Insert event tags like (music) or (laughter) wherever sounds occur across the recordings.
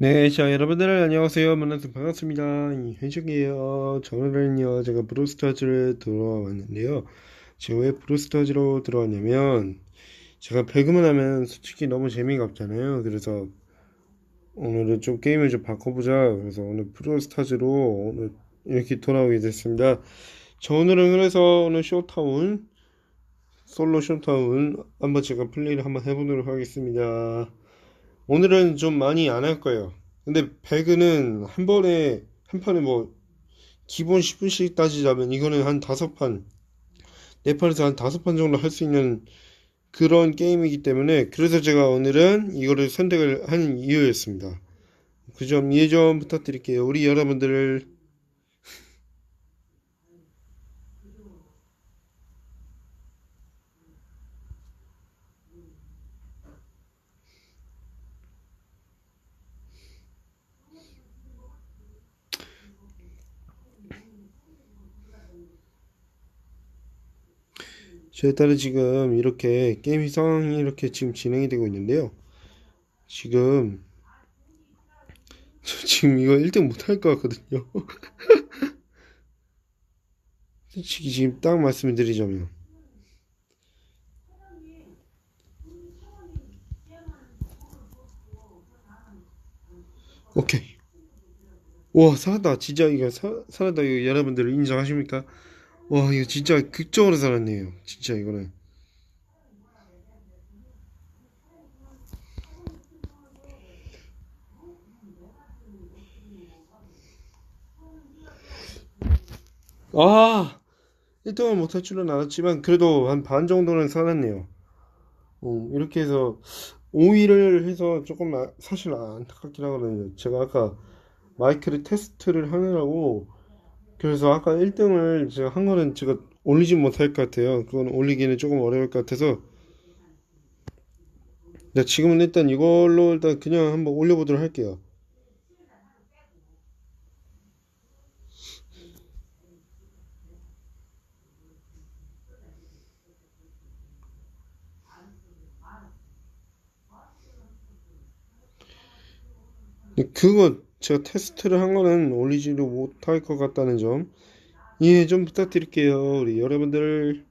네, 자, 여러분들 안녕하세요. 만나서 반갑습니다. 현식이에요. 자, 오늘은요, 제가 브로스타즈를 들어왔는데요. 제가 왜 브로스타즈로 들어왔냐면, 제가 배그만 하면 솔직히 너무 재미가 없잖아요. 그래서 오늘은 좀 게임을 좀 바꿔보자. 그래서 오늘 브로스타즈로 오늘 이렇게 돌아오게 됐습니다. 자, 오늘은 그래서 오늘 쇼타운, 솔로 쇼타운 한번 제가 플레이를 한번 해보도록 하겠습니다. 오늘은 좀 많이 안 할 거예요. 근데 배그는 한 번에, 한 판에 뭐, 기본 10분씩 따지자면 이거는 한 다섯 판, 네 판에서 한 다섯 판 정도 할 수 있는 그런 게임이기 때문에, 그래서 제가 오늘은 이거를 선택을 한 이유였습니다. 그 점 이해 좀 부탁드릴게요. 우리 여러분들, 저에 따라 지금 이렇게 게임 상황이 이렇게 지금 진행이 되고 있는데요. 지금, 저 지금 이거 1등 못할 것 같거든요. (laughs) 솔직히 지금 딱 말씀을 드리자면. 오케이. 와, 살았다. 진짜 이거 사, 살았다. 이거 여러분들 인정하십니까? 와, 이거 진짜 극적으로 살았네요. 진짜 이거는. 아, 1등을 못할 줄은 알았지만, 그래도 한 반 정도는 살았네요. 어, 이렇게 해서 5위를 해서 조금 아- 사실 안타깝긴 하거든요. 제가 아까 마이크를 테스트를 하느라고 그래서 아까 1등을 제가 한 거는 제가 올리지 못할 것 같아요. 그건 올리기는 조금 어려울 것 같아서. 네, 지금은 일단 이걸로 일단 그냥 한번 올려보도록 할게요. 그거 제가 테스트를 한 거는 올리지도 못할 것 같다는 점 이해 좀 부탁드릴게요. 우리 여러분들.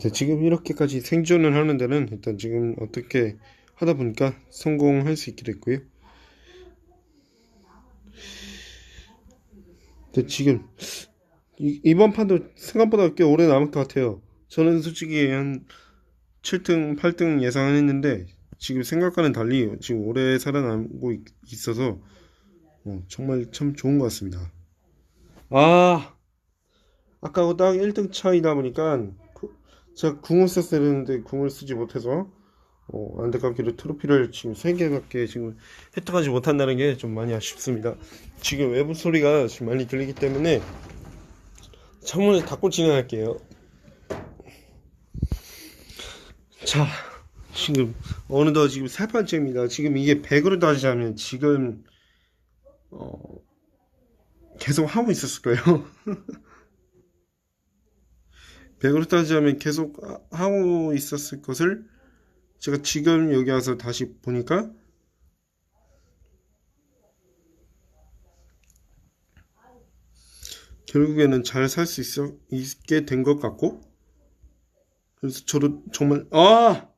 자, 지금 이렇게까지 생존을 하는 데는 일단 지금 어떻게 하다 보니까 성공할 수 있게 됐고요. 근데 지금 이, 이번 판도 생각보다 꽤 오래 남을 것 같아요. 저는 솔직히 한 7등, 8등 예상했는데 지금 생각과는 달리 지금 오래 살아남고 있, 있어서 어, 정말 참 좋은 것 같습니다. 아, 아까 딱 1등 차이다 보니까 그- 제가 궁을 썼어야 되는데 궁을 쓰지 못해서 어, 안타깝게도 트로피를 지금 3개밖에 지금 획득하지 못한다는 게 좀 많이 아쉽습니다. 지금 외부 소리가 지금 많이 들리기 때문에 창문을 닫고 진행할게요. 자, 지금 어느덧 지금 세 번째입니다. 지금 이게 100으로 따지자면 지금 어, 계속 하고 있었을 거예요. (laughs) 100으로 따지자면 계속 하- 하고 있었을 것을 제가 지금 여기 와서 다시 보니까 결국에는 잘 살 수 있게 된 것 같고 그래서 저도 정말 아!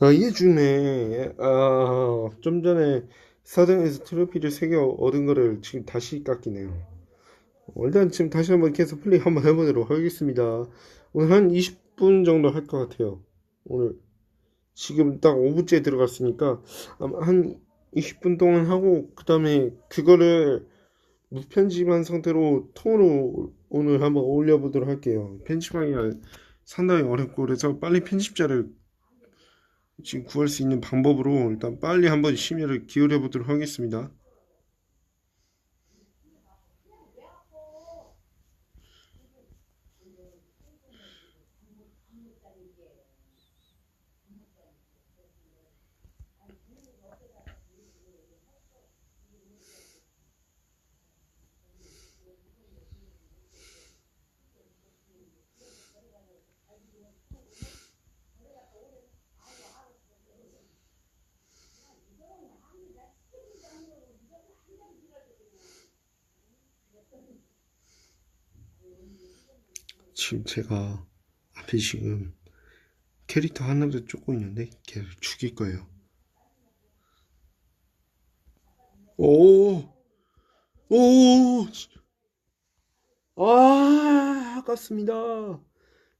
아 이게 중요해 아, 좀 전에 4등에서 트로피를 3개 얻은 거를 지금 다시 깎이네요 어, 일단 지금 다시 한번 계속 플레이 한번 해보도록 하겠습니다 오늘 한 20분 정도 할 것 같아요 오늘 지금 딱 5분째 들어갔으니까 아마 한 20분 동안 하고 그 다음에 그거를 무편집한 상태로 통으로 오늘 한번 올려보도록 할게요. 편집하기가 상당히 어렵고 그래서 빨리 편집자를 지금 구할 수 있는 방법으로 일단 빨리 한번 심혈을 기울여 보도록 하겠습니다. 지금 제가 앞에 지금 캐릭터 하나를 쫓고 있는데 걔를 죽일 거예요. 오, 오, 아, 아깝습니다.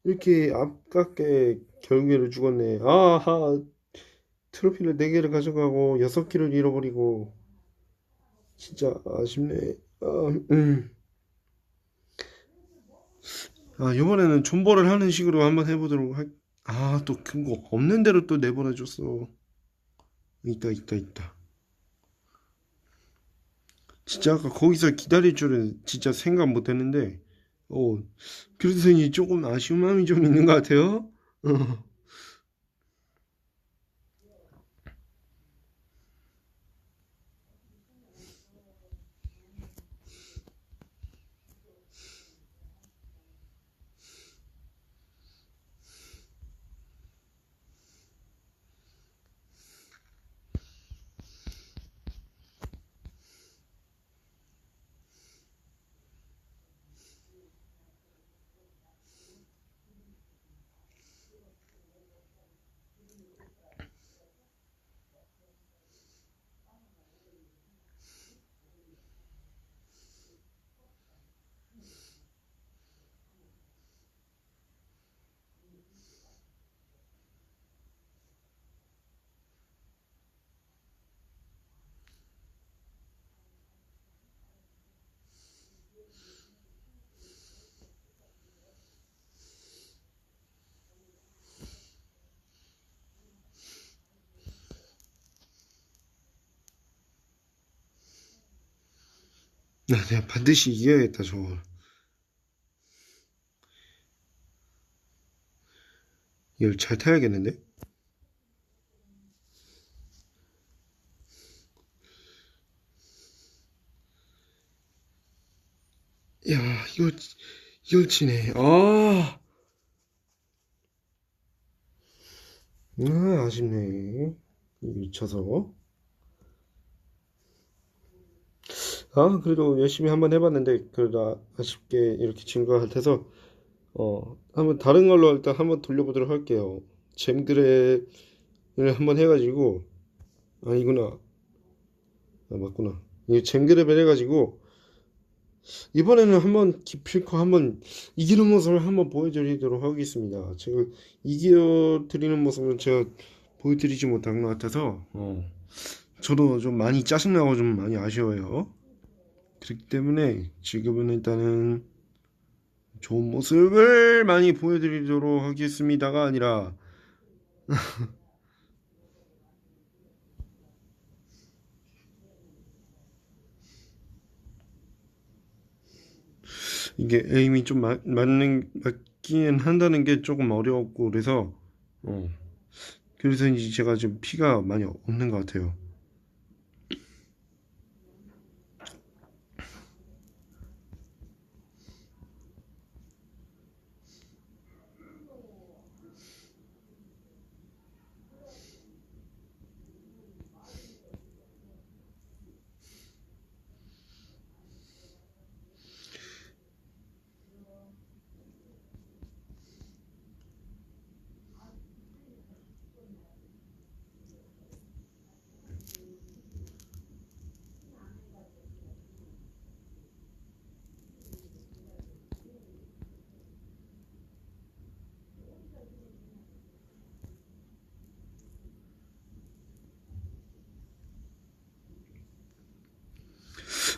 이렇게 아깝게 결국에는 죽었네. 아하, 트로피를 4개를 가져가고 6개를 잃어버리고 진짜 아쉽네. 아, 음. 아, 이번에는 존버를 하는 식으로 한번 해보도록 할. 아, 또 근거 없는 대로 또 내보내줬어. 있다, 있다, 있다. 진짜 아까 거기서 기다릴 줄은 진짜 생각 못 했는데, 어, 그러더니 조금 아쉬운 마음이 좀 있는 것 같아요. 나 내가 반드시 이겨야겠다, 저걸. 이걸 잘 타야겠는데? 야, 이거, 이걸 치네. 아, 아, 아쉽네. 미쳐서. 아, 그래도 열심히 한번 해봤는데, 그래도 아- 아쉽게 이렇게 진 것 같아서, 어, 한번 다른 걸로 일단 한번 돌려보도록 할게요. 잼그랩을 한번 해가지고, 아니구나. 아, 맞구나. 이 잼그랩을 해가지고, 이번에는 한번 기필코 한번 이기는 모습을 한번 보여드리도록 하겠습니다. 제가 이겨드리는 모습은 제가 보여드리지 못한 것 같아서, 어, 저도 좀 많이 짜증나고 좀 많이 아쉬워요. 그렇기 때문에 지금은 일단은 좋은 모습을 많이 보여드리도록 하겠습니다가 아니라, (laughs) 이게 에임이 좀 맞, 맞는, 맞기는 한다는 게 조금 어려웠고, 그래서, 어, 그래서 이제 제가 지금 피가 많이 없는 것 같아요.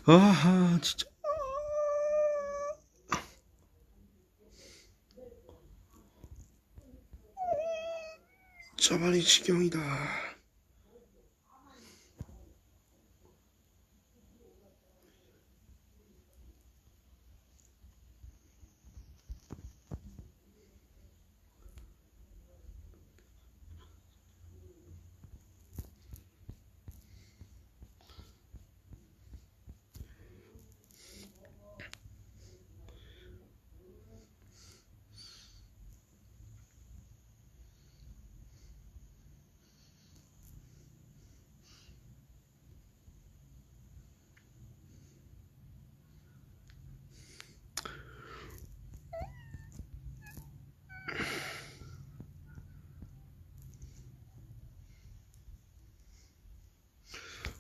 아하, 진짜. 저만이 지경이다.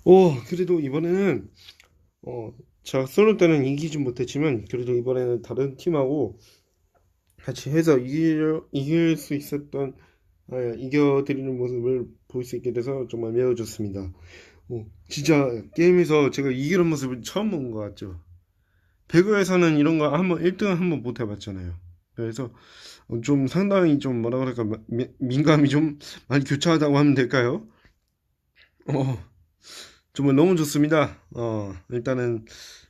오, 그래도 이번에는, 어, 제가 솔로 때는 이기지 못했지만, 그래도 이번에는 다른 팀하고 같이 해서 이길, 이길 수 있었던, 아, 이겨드리는 모습을 볼 수 있게 돼서 정말 매우 좋습니다. 어, 진짜 게임에서 제가 이기는 모습을 처음 본 것 같죠. 배구에서는 이런 거 한번 1등 한번 못 해봤잖아요. 그래서 어, 좀 상당히 좀 뭐라 그럴까, 미- 민감이 좀 많이 교차하다고 하면 될까요? 어, 정말 너무 좋습니다. 어, 일단은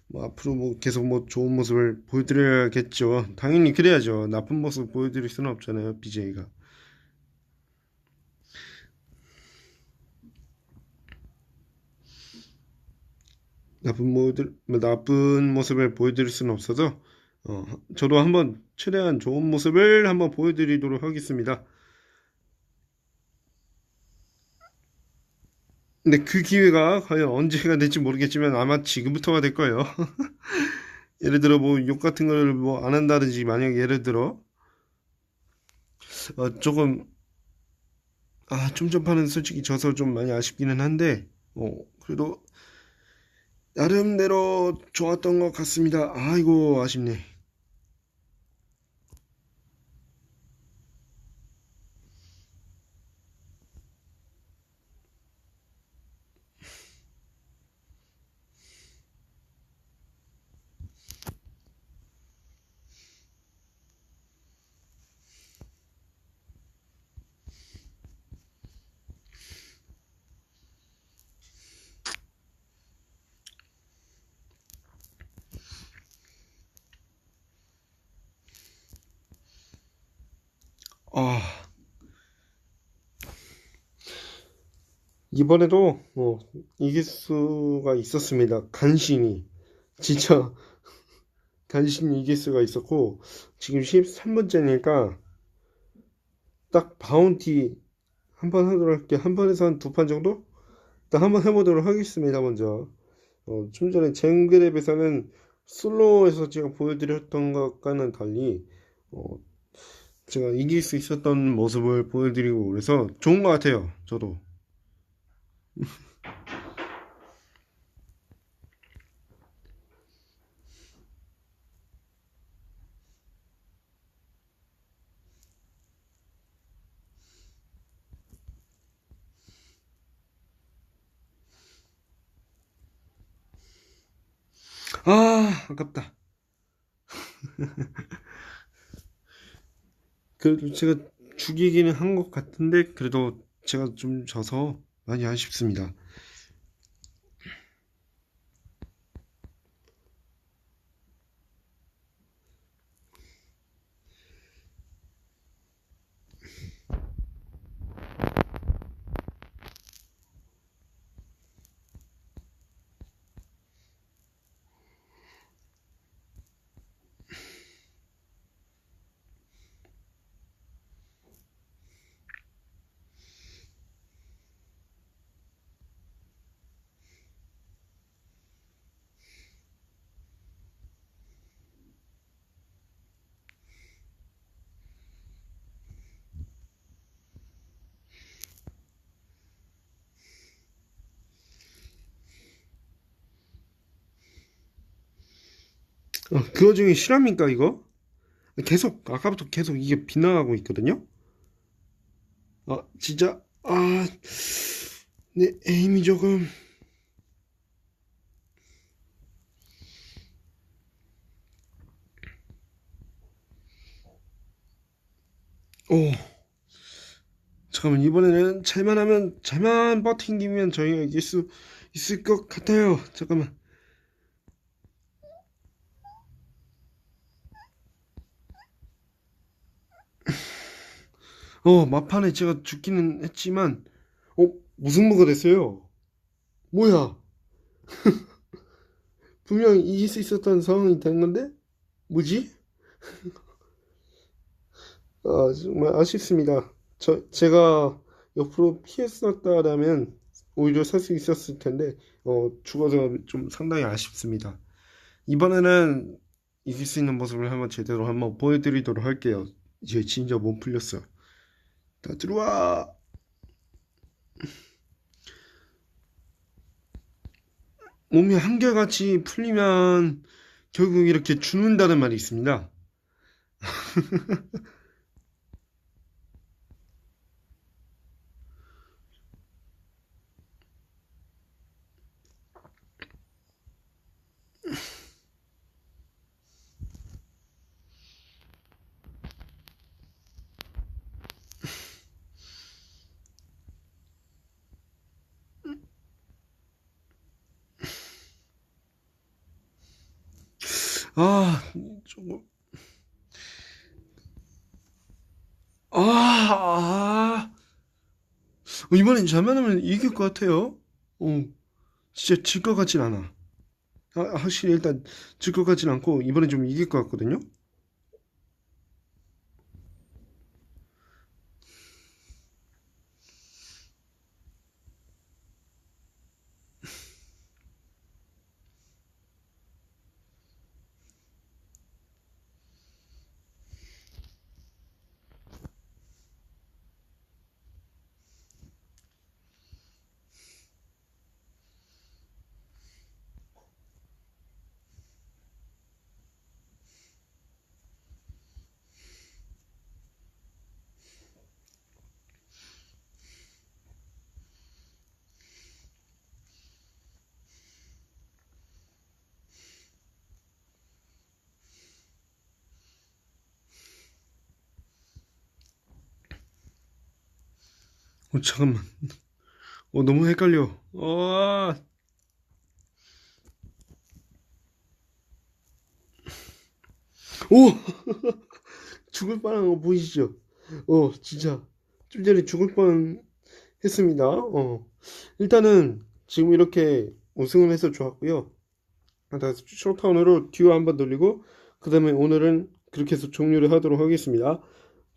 뭐 앞으로 뭐 계속 뭐 좋은 모습을 보여드려야겠죠. 당연히 그래야죠. 나쁜 모습 보여드릴 수는 없잖아요, BJ가. 나쁜 모습, 나쁜 모습을 보여드릴 수는 없어서, 어, 저도 한번 최대한 좋은 모습을 한번 보여드리도록 하겠습니다. 근데 그 기회가 과연 언제가 될지 모르겠지만 아마 지금부터가 될 거예요. (laughs) 예를 들어 뭐 욕 같은 걸 뭐 안 한다든지 만약 예를 들어 어, 조금 아, 좀 전파는 솔직히 져서 좀 많이 아쉽기는 한데 어, 그래도 나름대로 좋았던 것 같습니다. 아이고 아쉽네. 이번에도 어, 이길 수가 있었습니다. 간신히 진짜 (laughs) 간신히 이길 수가 있었고 지금 13번째니까 딱 바운티 한 번 하도록 할게요. 한 번에서 한 두 판 정도? 딱한번 해보도록 하겠습니다. 먼저 어, 좀 전에 젠그랩에서는 솔로에서 제가 보여드렸던 것과는 달리 어, 제가 이길 수 있었던 모습을 보여드리고 그래서 좋은 것 같아요. 저도. 아, 아깝다. (laughs) 그래도 제가 죽이기는 한 것 같은데 그래도 제가 좀 져서 많이 아쉽습니다. 어, 그 와중에 실화입니까 이거? 계속 아까부터 계속 이게 빗나가고 있거든요. 아 진짜 아내 에임이 조금 오 잠깐만 이번에는 잘만 하면 잘만 버팅기면 저희가 이길 수 있을 것 같아요. 잠깐만. 어, 막판에 제가 죽기는 했지만, 어, 무승부가 됐어요. 뭐야? (laughs) 분명 이길 수 있었던 상황이 된 건데? 뭐지? (laughs) 아, 정말 아쉽습니다. 저, 제가 옆으로 피했었다라면 오히려 살 수 있었을 텐데, 어, 죽어서 좀 상당히 아쉽습니다. 이번에는 이길 수 있는 모습을 한번 제대로 한번 보여드리도록 할게요. 이제 진짜 몸 풀렸어요. 다 들어와! 몸이 한결같이 풀리면 결국 이렇게 죽는다는 말이 있습니다. (laughs) 아, 조금, 아, 아. 어, 이번엔 잘만하면 이길 것 같아요. 어, 진짜 질 것 같진 않아. 아, 확실히 일단 질 것 같진 않고 이번엔 좀 이길 것 같거든요. 어, 잠깐만. 어, 너무 헷갈려. 어, 오! (laughs) 죽을 뻔한 거 보이시죠? 어, 진짜. 좀 전에 죽을 뻔 했습니다. 어. 일단은 지금 이렇게 우승을 해서 좋았고요. 아, 다시 쇼타운으로 듀오 한번 돌리고, 그 다음에 오늘은 그렇게 해서 종료를 하도록 하겠습니다.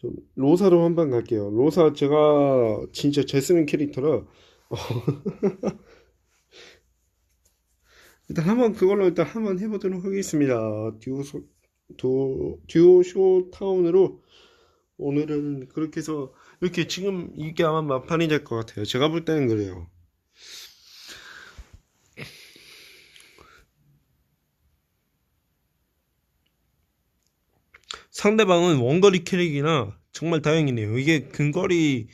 좀 로사로 한번 갈게요. 로사 제가 진짜 잘 쓰는 캐릭터라, 어, (laughs) 일단 한번 그걸로 일단 한번 해보도록 하겠습니다. 듀오, 소, 도, 듀오 쇼 타운으로 오늘은 그렇게 해서 이렇게 지금 이게 아마 막판이 될 것 같아요. 제가 볼 때는 그래요. 상대방은 원거리 캐릭이나 정말 다행이네요. 이게 근거리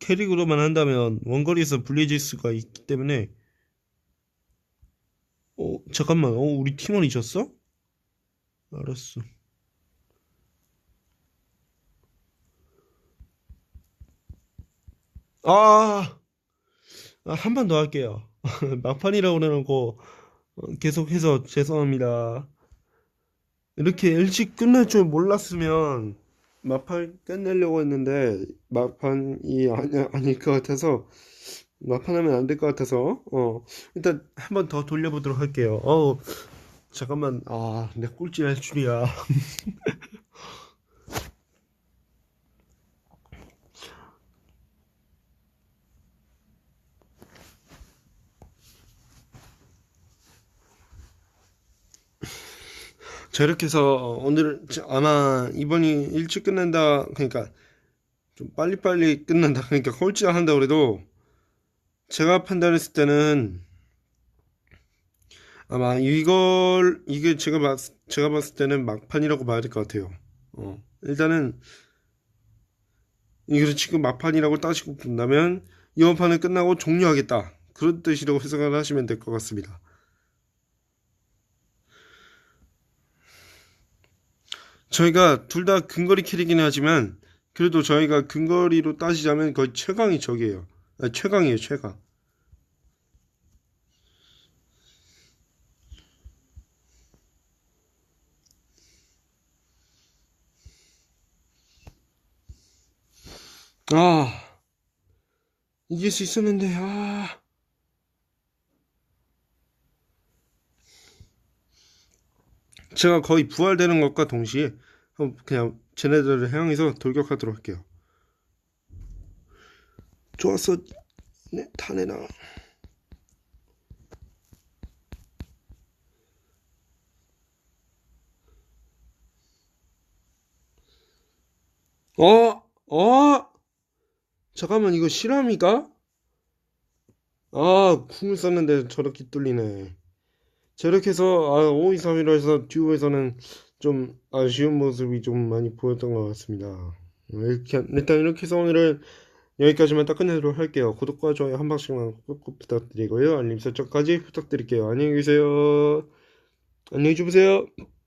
캐릭으로만 한다면 원거리에서 불리해질 수가 있기 때문에 어 잠깐만 어 우리 팀원이 졌어? 알았어. 아, 한번더 할게요. (laughs) 막판이라고 그래놓고 어, 계속해서 죄송합니다. 이렇게 일찍 끝날 줄 몰랐으면 막판 끝내려고 했는데 막판이 아니, 아닐 것 같아서 막판하면 안 될 것 같아서 어 일단 한 번 더 돌려보도록 할게요. 어 잠깐만 아내 꼴찌 할 줄이야. (laughs) 자 이렇게 해서 오늘 아마 이번이 일찍 끝난다 그러니까 좀 빨리빨리 끝난다 그러니까 꼴찌 한다 그래도 제가 판단했을 때는 아마 이걸 이게 제가 봤 제가 봤을 때는 막판이라고 봐야 될 것 같아요. 어 일단은 이걸 지금 막판이라고 따지고 본다면 이번 판은 끝나고 종료하겠다 그런 뜻이라고 해석을 하시면 될 것 같습니다. 저희가 둘 다 근거리 캐릭이긴 하지만 그래도 저희가 근거리로 따지자면 거의 최강이 적이에요. 아, 최강이에요, 최강. 아, 이길 수 있었는데, 아. 제가 거의 부활되는 것과 동시에 어, 그냥 쟤네들을 향해서 돌격하도록 할게요. 좋았어, 네, 타내나. 어, 어, 잠깐만, 이거 실화입니까? 아, 궁을 썼는데 저렇게 뚫리네. 저렇게 해서, 아, 5, 2, 3이라 해서 듀오에서는 좀 아쉬운 모습이 좀 많이 보였던 것 같습니다. 이렇게, 일단 이렇게 해서 오늘은 여기까지만 딱 끝내도록 할게요. 구독과 좋아요 한 방씩만 꾹꾹 부탁드리고요. 알림 설정까지 부탁드릴게요. 안녕히 계세요. 안녕히 주무세요.